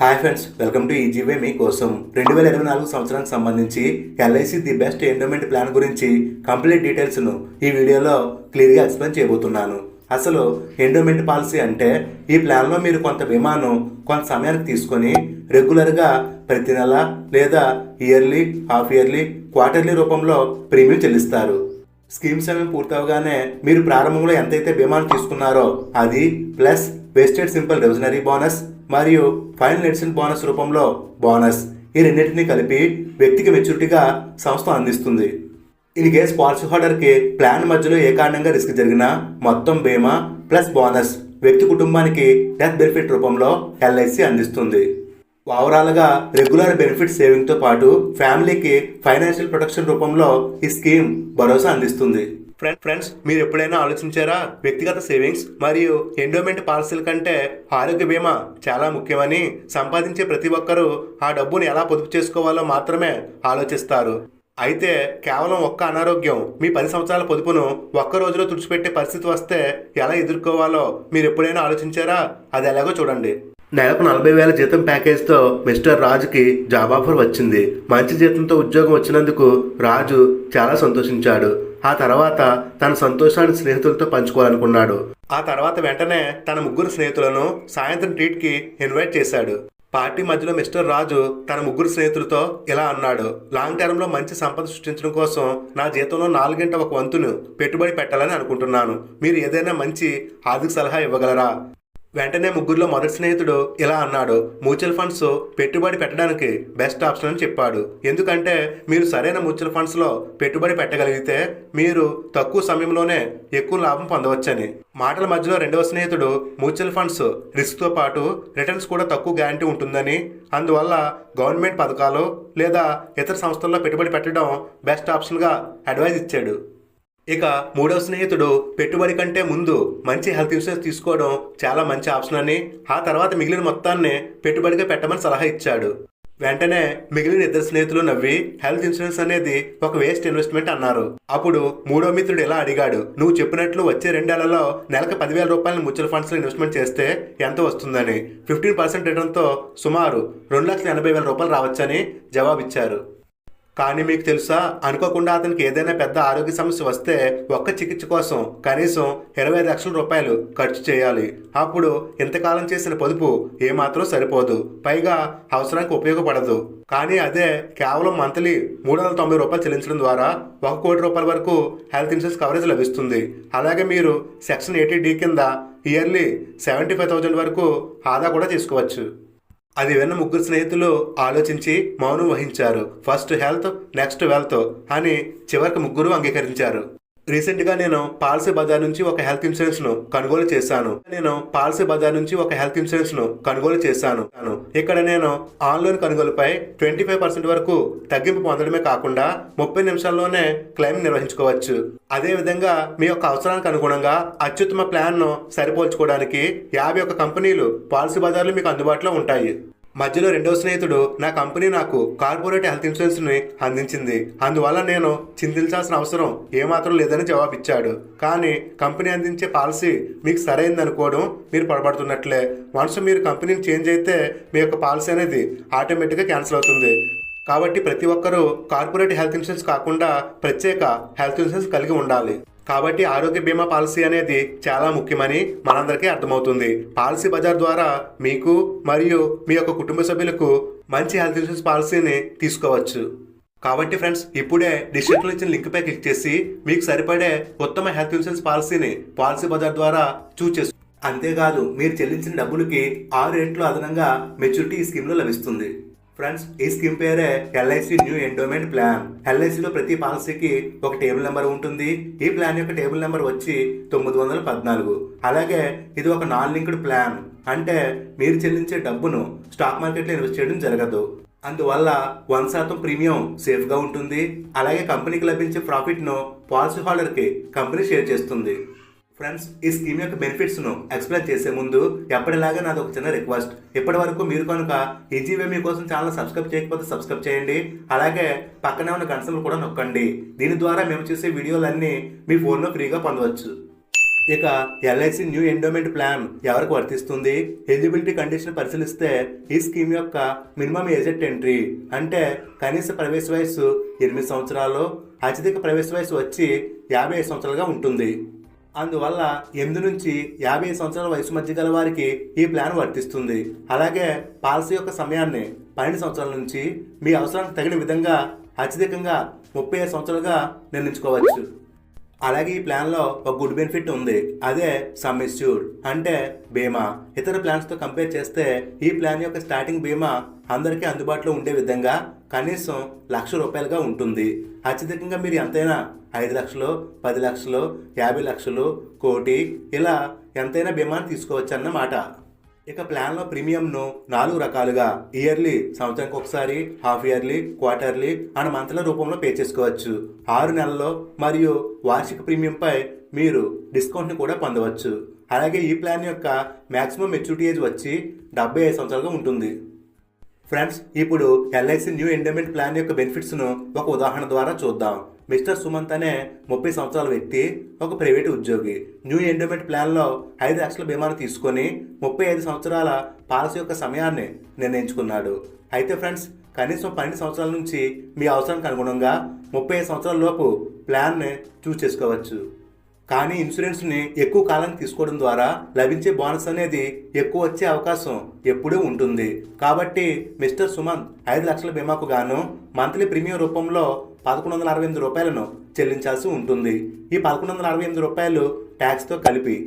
Hi friends welcome to easy way మీకోసం రెండు వేల ఇరవై నాలుగు సంవత్సరానికి సంబంధించి LIC the best endowment plan గురించి కంప్లీట్ డీటెయిల్స్ను ఈ వీడియోలో క్లియర్గా ఎక్స్ప్లెయిన్ చేయబోతున్నాను. అసలు ఎండోమెంట్ పాలసీ అంటే ఈ ప్లాన్లో మీరు కొంత బీమాను కొంత సమయానికి తీసుకొని రెగ్యులర్గా ప్రతి నెల లేదా ఇయర్లీ హాఫ్ ఇయర్లీ క్వార్టర్లీ రూపంలో ప్రీమియం చెల్లిస్తారు. స్కీమ్ సమయం పూర్తవగానే మీరు ప్రారంభంలో ఎంతైతే బీమాను తీసుకున్నారో అది plus vested simple reversionary bonus మరియు ఫైనల్ ఎడిషన్ బోనస్ రూపంలో బోనస్. ఈ రెండింటిని కలిపి వ్యక్తికి మెచ్యూరిటీగా సంస్థ అందిస్తుంది. ఇన్ కేస్ పాలసీ హోల్డర్కి ప్లాన్ మధ్యలో ఏ కారణంగా రిస్క్ జరిగినా మొత్తం బీమా ప్లస్ బోనస్ వ్యక్తి కుటుంబానికి డెత్ బెనిఫిట్ రూపంలో ఎల్ఐసి అందిస్తుంది. ఓవరాల్గా రెగ్యులర్ బెనిఫిట్ సేవింగ్తో పాటు ఫ్యామిలీకి ఫైనాన్షియల్ ప్రొటెక్షన్ రూపంలో ఈ స్కీమ్ భరోసా అందిస్తుంది. ఫ్రెండ్ ఫ్రెండ్స్ మీరు ఎప్పుడైనా ఆలోచించారా? వ్యక్తిగత సేవింగ్స్ మరియు ఎండోమెంట్ పాలసీల కంటే ఆరోగ్య బీమా చాలా ముఖ్యమని సంపాదించే ప్రతి ఒక్కరూ ఆ డబ్బును ఎలా పొదుపు చేసుకోవాలో మాత్రమే ఆలోచిస్తారు. అయితే కేవలం ఒక్క అనారోగ్యం మీ పది సంవత్సరాల పొదుపును ఒక్క రోజులో తుడిచిపెట్టే పరిస్థితి వస్తే ఎలా ఎదుర్కోవాలో మీరు ఎప్పుడైనా ఆలోచించారా? అది ఎలాగో చూడండి. నెలకు నలభై వేల జీతం ప్యాకేజ్తో మిస్టర్ రాజుకి జాబ్ ఆఫర్ వచ్చింది. మంచి జీతంతో ఉద్యోగం వచ్చినందుకు రాజు చాలా సంతోషించాడు. ఆ తర్వాత తన సంతోషాన్ని స్నేహితులతో పంచుకోవాలనుకున్నాడు. ఆ తర్వాత వెంటనే తన ముగ్గురు స్నేహితులను సాయంత్రం ట్రీట్కి ఇన్వైట్ చేశాడు. పార్టీ మధ్యలో మిస్టర్ రాజు తన ముగ్గురు స్నేహితులతో ఇలా అన్నాడు లాంగ్ టర్మ్లో మంచి సంపద సృష్టించడం కోసం నా జీతంలో నాలుగింట ఒక వంతును పెట్టుబడి పెట్టాలని అనుకుంటున్నాను. మీరు ఏదైనా మంచి ఆర్థిక సలహా ఇవ్వగలరా? వెంటనే ముగ్గురులో మొదటి స్నేహితుడు ఇలా అన్నాడు మ్యూచువల్ ఫండ్స్ పెట్టుబడి పెట్టడానికి బెస్ట్ ఆప్షన్ అని చెప్పాడు. ఎందుకంటే మీరు సరైన మ్యూచువల్ ఫండ్స్లో పెట్టుబడి పెట్టగలిగితే మీరు తక్కువ సమయంలోనే ఎక్కువ లాభం పొందవచ్చని. మాటల మధ్యలో రెండవ స్నేహితుడు మ్యూచువల్ ఫండ్స్ రిస్క్తో పాటు రిటర్న్స్ కూడా తక్కువ గ్యారంటీ ఉంటుందని అందువల్ల గవర్నమెంట్ పథకాలు లేదా ఇతర సంస్థల్లో పెట్టుబడి పెట్టడం బెస్ట్ ఆప్షన్గా అడ్వైజ్ ఇచ్చాడు. ఇక మూడవ స్నేహితుడు పెట్టుబడి కంటే ముందు మంచి హెల్త్ ఇన్సూరెన్స్ తీసుకోవడం చాలా మంచి ఆప్షన్ అని ఆ తర్వాత మిగిలిన మొత్తాన్ని పెట్టుబడిగా పెట్టమని సలహా ఇచ్చాడు. వెంటనే మిగిలిన ఇద్దరు స్నేహితులు నవ్వి హెల్త్ ఇన్సూరెన్స్ అనేది ఒక వేస్ట్ ఇన్వెస్ట్మెంట్ అన్నారు. అప్పుడు మూడో మిత్రుడు ఇలా అడిగాడు నువ్వు చెప్పినట్లు వచ్చే రెండేళ్ళలో నెలకు పదివేల రూపాయలు మ్యూచువల్ ఫండ్స్లో ఇన్వెస్ట్మెంట్ చేస్తే ఎంత వస్తుందని? ఫిఫ్టీన్ పర్సెంట్ రిటర్న్తో సుమారు రెండు లక్షల ఎనభై వేల రూపాయలు రావచ్చని జవాబిచ్చారు. కానీ మీకు తెలుసా? అనుకోకుండా అతనికి ఏదైనా పెద్ద ఆరోగ్య సమస్య వస్తే ఒక్క చికిత్స కోసం కనీసం ఇరవై లక్షల రూపాయలు ఖర్చు చేయాలి. అప్పుడు ఇంతకాలం చేసిన పొదుపు ఏమాత్రం సరిపోదు. పైగా అవసరానికి ఉపయోగపడదు. కానీ అదే కేవలం మంత్లీ మూడు వందల తొంభై రూపాయలు చెల్లించడం ద్వారా ఒక కోటి రూపాయల వరకు హెల్త్ ఇన్సూరెన్స్ కవరేజ్ లభిస్తుంది. అలాగే మీరు సెక్షన్ ఎయిటీ డి కింద ఇయర్లీ సెవెంటీ ఫైవ్ థౌజండ్ వరకు ఆదా కూడా చేసుకోవచ్చు. అది విన్న ముగ్గురు స్నేహితులు ఆలోచించి మౌనం వహించారు. ఫస్ట్ హెల్త్ నెక్స్ట్ వెల్త్ అని చివరికి ముగ్గురు అంగీకరించారు. రీసెంట్గా నేను పాలసీ బజార్ నుంచి ఒక హెల్త్ ఇన్సూరెన్స్ను కొనుగోలు చేశాను. నేను పాలసీ బజార్ నుంచి ఒక హెల్త్ ఇన్సూరెన్స్ను కొనుగోలు చేశాను. ఇక్కడ నేను ఆన్లైన్ కొనుగోలుపై ట్వంటీ ఫైవ్ పర్సెంట్ వరకు తగ్గింపు పొందడమే కాకుండా ముప్పై నిమిషాల్లోనే క్లెయిమ్ నిర్వహించుకోవచ్చు. అదే విధంగా మీ యొక్క అవసరానికి అనుగుణంగా అత్యుత్తమ ప్లాన్ను సరిపోల్చుకోవడానికి యాభై ఒక్క కంపెనీలు పాలసీ బజార్లు మీకు అందుబాటులో ఉంటాయి. మధ్యలో రెండవ స్నేహితుడు నా కంపెనీ నాకు కార్పొరేట్ హెల్త్ ఇన్సూరెన్స్ని అందించింది. అందువల్ల నేను చింతించాల్సిన అవసరం ఏమాత్రం లేదని జవాబిచ్చాడు. కానీ కంపెనీ అందించే పాలసీ మీకు సరైంది అనుకోవడం మీరు పొరపడుతున్నట్లే వన్స్ మీరు కంపెనీని చేంజ్ అయితే మీ యొక్క పాలసీ అనేది ఆటోమేటిక్గా క్యాన్సిల్ అవుతుంది. కాబట్టి ప్రతి ఒక్కరూ కార్పొరేట్ హెల్త్ ఇన్సూరెన్స్ కాకుండా ప్రత్యేక హెల్త్ ఇన్సూరెన్స్ కలిగి ఉండాలి. కాబట్టి ఆరోగ్య బీమా పాలసీ అనేది చాలా ముఖ్యమని మనందరికీ అర్థమవుతుంది. పాలసీ బజార్ ద్వారా మీకు మరియు మీ యొక్క కుటుంబ సభ్యులకు మంచి హెల్త్ ఇన్సూరెన్స్ పాలసీని తీసుకోవచ్చు. కాబట్టి ఫ్రెండ్స్ ఇప్పుడే డిస్క్రిప్షన్లో ఇచ్చిన లింక్ పై క్లిక్ చేసి మీకు సరిపడే ఉత్తమ హెల్త్ ఇన్సూరెన్స్ పాలసీని పాలసీ బజార్ ద్వారా చూస్ చేసు అంతేకాదు మీరు చెల్లించిన డబ్బులకి ఆరు రేట్లు అదనంగా మెచ్యూరిటీ ఈ స్కీమ్లో లభిస్తుంది. ఫ్రెండ్స్ ఈ స్కీమ్ పేరే ఎల్ఐసి న్యూ ఎండోమెంట్ ప్లాన్ ఎల్ఐసిలో ప్రతి పాలసీకి ఒక టేబుల్ నెంబర్ ఉంటుంది. ఈ ప్లాన్ యొక్క టేబుల్ నెంబర్ వచ్చి తొమ్మిది వందల పద్నాలుగు. అలాగే ఇది ఒక నాన్ లింక్డ్ ప్లాన్ అంటే మీరు చెల్లించే డబ్బును స్టాక్ మార్కెట్లో ఇన్వెస్ట్ చేయడం జరగదు. అందువల్ల వన్ శాతం ప్రీమియం సేఫ్గా ఉంటుంది. అలాగే కంపెనీకి లభించే ప్రాఫిట్ను పాలసీ హోల్డర్కి కంపెనీ షేర్ చేస్తుంది. ఫ్రెండ్స్ ఈ స్కీమ్ యొక్క బెనిఫిట్స్ను ఎక్స్ప్లెయిన్ చేసే ముందు ఎప్పటిలాగా నాది ఒక చిన్న రిక్వెస్ట్ ఇప్పటి వరకు మీరు కనుక ఈజీవే మీకోసం ఛానల్ సబ్స్క్రైబ్ చేయకపోతే సబ్స్క్రైబ్ చేయండి. అలాగే పక్కనే ఉన్న గంటలు కూడా నొక్కండి. దీని ద్వారా మేము చేసే వీడియోలన్నీ మీ ఫోన్లో ఫ్రీగా పొందవచ్చు. ఇక ఎల్ఐసి న్యూ ఎండోమెంట్ ప్లాన్ ఎవరికి వర్తిస్తుంది? ఎలిజిబిలిటీ కండిషన్ పరిశీలిస్తే ఈ స్కీమ్ యొక్క మినిమం ఏజెంట్ ఎంట్రీ అంటే కనీస ప్రవేశ వయస్సు ఎనిమిది సంవత్సరాలు అత్యధిక ప్రవేశ వయసు వచ్చి యాభై ఐదు సంవత్సరాలుగా ఉంటుంది. అందువల్ల ఎనిమిది నుంచి యాభై సంవత్సరాల వయసు మధ్య గల వారికి ఈ ప్లాన్ వర్తిస్తుంది. అలాగే పాలసీ యొక్క సమయాన్ని పన్నెండు సంవత్సరాల నుంచి మీ అవసరానికి తగిన విధంగా అత్యధికంగా ముప్పై ఐదు సంవత్సరాలుగా నిర్ణయించుకోవచ్చు. అలాగే ఈ ప్లాన్లో ఒక గుడ్ బెనిఫిట్ ఉంది. అదే సమ్ అంటే బీమా. ఇతర ప్లాన్స్తో కంపేర్ చేస్తే ఈ ప్లాన్ యొక్క స్టార్టింగ్ బీమా అందరికీ అందుబాటులో ఉండే విధంగా కనీసం లక్ష రూపాయలుగా ఉంటుంది. అత్యధికంగా మీరు ఎంతైనా ఐదు లక్షలు పది లక్షలు యాభై లక్షలు కోటి ఇలా ఎంతైనా బీమాని తీసుకోవచ్చు అన్నమాట ఇక ప్లాన్లో ప్రీమియంను నాలుగు రకాలుగా ఇయర్లీ సంవత్సరానికి ఒకసారి half yearly quarterly and monthly రూపంలో పే చేసుకోవచ్చు. ఆరు నెలల్లో మరియు వార్షిక ప్రీమియంపై మీరు డిస్కౌంట్ని కూడా పొందవచ్చు. అలాగే ఈ ప్లాన్ యొక్క మ్యాక్సిమం మెచ్యూరిటీ ఏజ్ వచ్చి డెబ్బై ఐదు సంవత్సరాలుగా ఉంటుంది. ఫ్రెండ్స్ ఇప్పుడు ఎల్ఐసి న్యూ ఎండోమెంట్ ప్లాన్ యొక్క బెనిఫిట్స్ను ఒక ఉదాహరణ ద్వారా చూద్దాం. మిస్టర్ సుమంత్ అనే ముప్పై సంవత్సరాల వ్యక్తి ఒక ప్రైవేట్ ఉద్యోగి. న్యూ ఎండోమెంట్ ప్లాన్లో ఐదు లక్షల బీమాను తీసుకొని ముప్పై ఐదు సంవత్సరాల పాలసీ యొక్క సమయాన్ని నిర్ణయించుకున్నాడు. అయితే ఫ్రెండ్స్ కనీసం పన్నెండు సంవత్సరాల నుంచి మీ అవసరానికి అనుగుణంగా ముప్పై ఐదు సంవత్సరాల లోపు ప్లాన్ని చూస్ చేసుకోవచ్చు. కానీ ఇన్సూరెన్స్ని ఎక్కువ కాలం తీసుకోవడం ద్వారా లభించే బోనస్ అనేది ఎక్కువ వచ్చే అవకాశం ఎప్పుడూ ఉంటుంది. కాబట్టి మిస్టర్ సుమంత్ ఐదు లక్షల బీమాకు గాను మంత్లీ ప్రీమియం రూపంలో పదకొండు వందల అరవై ఎనిమిది రూపాయలను చెల్లించాల్సి ఉంటుంది. ఈ పదకొండు వందల అరవై ఎనిమిది రూపాయలు ట్యాక్స్తో కలిపి.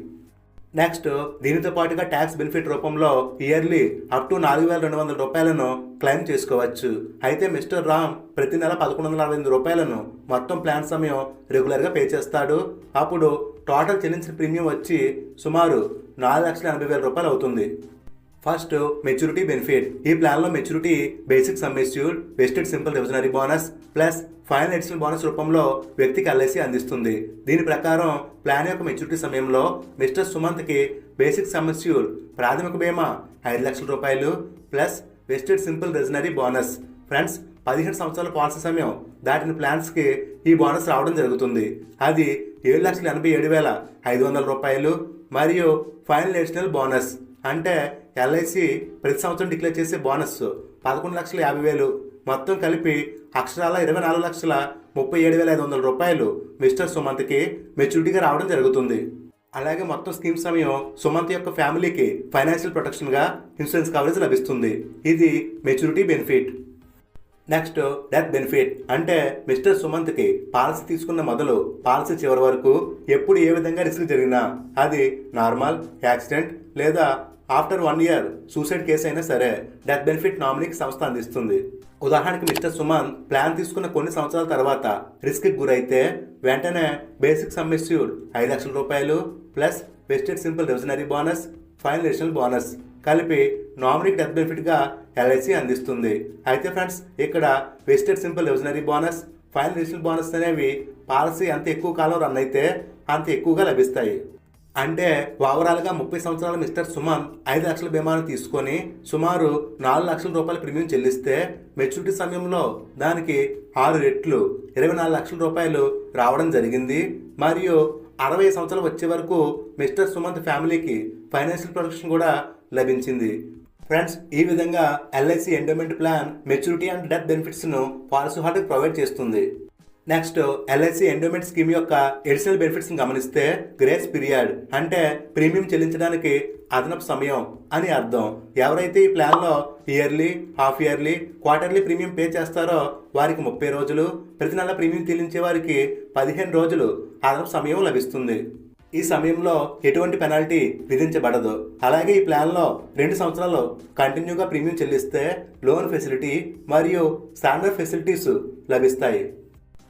నెక్స్ట్ దీనితో పాటుగా ట్యాక్స్ బెనిఫిట్ రూపంలో ఇయర్లీ అప్ టు నాలుగు వేల రెండు వందల రూపాయలను క్లెయిమ్ చేసుకోవచ్చు. అయితే మిస్టర్ రామ్ ప్రతి నెల పదకొండు వందల అరవై ఎనిమిది రూపాయలను మొత్తం ప్లాన్ సమయం రెగ్యులర్గా పే చేస్తాడు. అప్పుడు టోటల్ చెల్లించిన ప్రీమియం వచ్చి సుమారు నాలుగు లక్షల ఎనభై వేల రూపాయలు అవుతుంది. ఫస్ట్ మెచ్యూరిటీ బెనిఫిట్ ఈ ప్లాన్లో maturity basic sum assured vested simple reversionary bonus plus final additional bonus రూపంలో వ్యక్తికి ఎల్ఐసి అందిస్తుంది. దీని ప్రకారం ప్లాన్ యొక్క మెచ్యూరిటీ సమయంలో మిస్టర్ సుమంత్కి బేసిక్ సమ్మెస్యూర్ ప్రాథమిక బీమా ఐదు లక్షల రూపాయలు plus vested simple reversionary bonus friends పదిహేను సంవత్సరాల పాలసీ సమయం దాటిన ప్లాన్స్కి ఈ బోనస్ రావడం జరుగుతుంది. అది ఏడు లక్షల ఎనభై ఏడు వేల ఐదు వందల రూపాయలు మరియు ఫైనల్ ఎడిషనల్ బోనస్ అంటే ఎల్ఐసి ప్రతి సంవత్సరం డిక్లేర్ చేసే బోనస్ పదకొండు లక్షల యాభై వేలు. మొత్తం కలిపి అక్షరాల ఇరవై నాలుగు లక్షల ముప్పై ఏడు వేల ఐదు వందల రూపాయలు మిస్టర్ సుమంత్కి మెచ్యూరిటీగా రావడం జరుగుతుంది. అలాగే మొత్తం స్కీమ్ సమయం సుమంత్ యొక్క ఫ్యామిలీకి ఫైనాన్షియల్ ప్రొటెక్షన్గా ఇన్సూరెన్స్ కవరేజ్ లభిస్తుంది. ఇది maturity benefit. Next death benefit. అంటే మిస్టర్ సుమంత్కి పాలసీ తీసుకున్న మొదలు పాలసీ చివరి వరకు ఎప్పుడు ఏ విధంగా రిస్క్ జరిగినా అది నార్మల్ యాక్సిడెంట్ లేదా after one year suicide case అయినా సరే డెత్ బెనిఫిట్ నామినీకి సంస్థ అందిస్తుంది. ఉదాహరణకి మిస్టర్ సుమన్ ప్లాన్ తీసుకున్న కొన్ని సంవత్సరాల తర్వాత రిస్క్కి గురైతే వెంటనే బేసిక్ సమ్మిస్యూడ్ ఐదు లక్షల రూపాయలు plus vested simple reversionary bonus final additional bonus కలిపి నామినీకి డెత్ బెనిఫిట్గా ఎల్ఐసి అందిస్తుంది. అయితే ఫ్రెండ్స్ ఇక్కడ vested simple reversionary bonus final additional bonus అనేవి పాలసీ ఎంత ఎక్కువ కాలం రన్ అయితే అంత ఎక్కువగా లభిస్తాయి. అంటే ఓవరాల్గా ముప్పై సంవత్సరాల మిస్టర్ సుమన్ ఐదు లక్షల బీమాను తీసుకొని సుమారు నాలుగు లక్షల రూపాయల ప్రీమియం చెల్లిస్తే మెచ్యూరిటీ సమయంలో దానికి ఆరు రెట్లు ఇరవై నాలుగు లక్షల రూపాయలు రావడం జరిగింది. మరియు అరవై సంవత్సరాలు వచ్చే వరకు మిస్టర్ సుమంత్ ఫ్యామిలీకి ఫైనాన్షియల్ ప్రొటెక్షన్ కూడా లభించింది. ఫ్రెండ్స్ ఈ విధంగా LIC endowment plan maturity and death బెనిఫిట్స్ను policy హోల్డర్కి ప్రొవైడ్ చేస్తుంది. నెక్స్ట్ ఎల్ఐసి ఎండోమెంట్ స్కీమ్ యొక్క ఎడిషనల్ బెనిఫిట్స్ని గమనిస్తే గ్రేస్ పీరియడ్ అంటే ప్రీమియం చెల్లించడానికి అదనపు సమయం అని అర్థం. ఎవరైతే ఈ ప్లాన్లో yearly half yearly quarterly premium pay చేస్తారో వారికి ముప్పై రోజులు ప్రతి నెల ప్రీమియం చెల్లించే వారికి పదిహేను రోజులు అదనపు సమయం లభిస్తుంది. ఈ సమయంలో ఎటువంటి పెనాల్టీ విధించబడదు. అలాగే ఈ ప్లాన్లో రెండు సంవత్సరాలు కంటిన్యూగా ప్రీమియం చెల్లిస్తే లోన్ ఫెసిలిటీ మరియు స్టాండర్డ్ ఫెసిలిటీస్ లభిస్తాయి.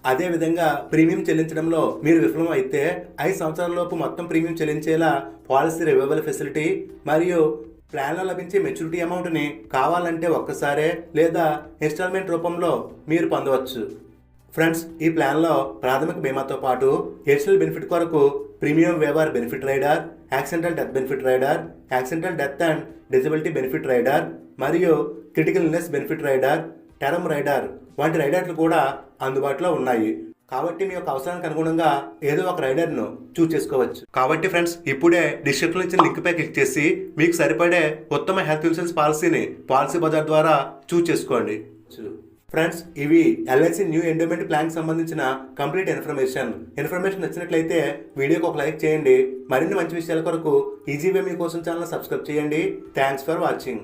అదేవిధంగా ప్రీమియం చెల్లించడంలో మీరు విఫలం అయితే ఐదు సంవత్సరాల లోపు మొత్తం ప్రీమియం చెల్లించేలా పాలసీ రివైవల్ ఫెసిలిటీ మరియు ప్లాన్లో లభించే మెచ్యూరిటీ అమౌంట్ని కావాలంటే ఒక్కసారే లేదా ఇన్స్టాల్మెంట్ రూపంలో మీరు పొందవచ్చు. ఫ్రెండ్స్ ఈ ప్లాన్లో ప్రాథమిక బీమాతో పాటు ఎడిషనల్ బెనిఫిట్ కొరకు premium waiver benefit rider accidental death benefit rider accidental death and disability benefit rider మరియు critical illness benefit rider term rider వంటి రైడర్లు కూడా అందుబాటులో ఉన్నాయి. కాబట్టి మీ యొక్క అవసరానికి అనుగుణంగా ఏదో ఒక రైడర్ను చూస్ చేసుకోవచ్చు. కాబట్టి ఫ్రెండ్స్ ఇప్పుడే డిస్క్రిప్షన్ ఇచ్చిన లింక్ పై క్లిక్ చేసి మీకు సరిపడే ఉత్తమ హెల్త్ ఇన్సూరెన్స్ పాలసీని పాలసీ బజార్ ద్వారా చూస్ చేసుకోండి. ఫ్రెండ్స్ ఇవి ఎల్ఐసి న్యూ ఎండోమెంట్ ప్లాన్ సంబంధించిన కంప్లీట్ ఇన్ఫర్మేషన్. ఇన్ఫర్మేషన్ నచ్చినట్లయితే వీడియోకి ఒక లైక్ చేయండి. మరిన్ని మంచి విషయాల కొరకు ఈజీవే మీకోసం ఛానల్ సబ్స్క్రైబ్ చేయండి. Thanks for watching.